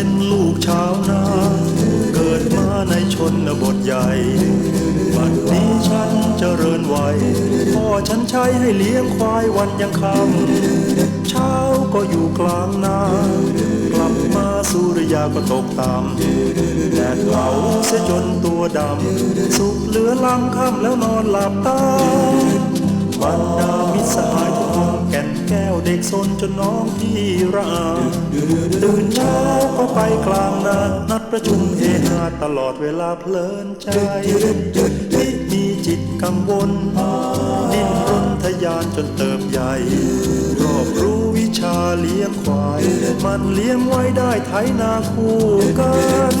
เป็นลูกชาวนา เกิดมาในชนบทใหญ่บัดนี้ฉันจเจริญวัยพ่อฉันใช้ให้เลี้ยงควายวันยังคำเช้าก็อยู่กลางนากลับมาสุริยาก็ตกตามแดดเผาเสียจนตัวดำ สุขเหลือลังค่ำแล้วนอนหลับตาบรรดามิสหายทุกคนแก่นแก้วเด็กสนจนน้องที่ราตื่นเช้า ไปกลางนานัดประชุมเฮฮาตลอดเวลาเพลินใจไม่มีจิตกังวล ดิ้นรนทะยานจนเติบใหญ่ รอบรู้วิชาเลี้ยงควาย มันเลี้ยงไว้ได้ไถนาคู่กัน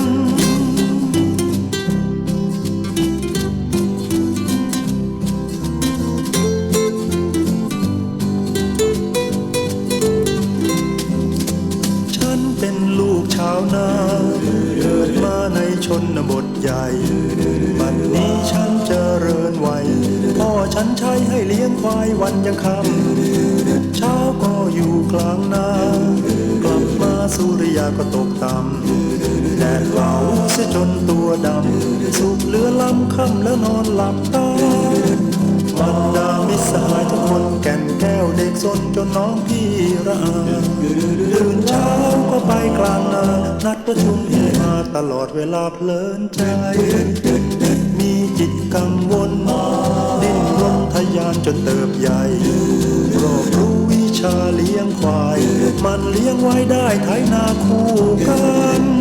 ฉันเป็นลูกาวนาเกิดมาในชนบทใหญ่ บัดนี้ฉันเจริญวัยพ่อฉันใช้ให้เลี้ยงควายวันยังคำเช้าก็อยู่กลางนากลับมาสุริยาก็ตกต่ำแดดเผาเสียจนตัวดำ สุกเหลือล้ำค่ำแล้วนอนหลับตาบรรดามิสหายทุกคนแก่นแก้วเด็กซนจนน้องพี่ระอาตื่นเช้า ไปกลางนานัดประชุมเฮฮาตลอดเวลาเพลินใจ มีจิตกังวลดิ้นรนทยานจนเติบใหญ่รอบรู้วิชาเลี้ยงควาย มันเลี้ยงไว้ได้ไถนาคู่กัน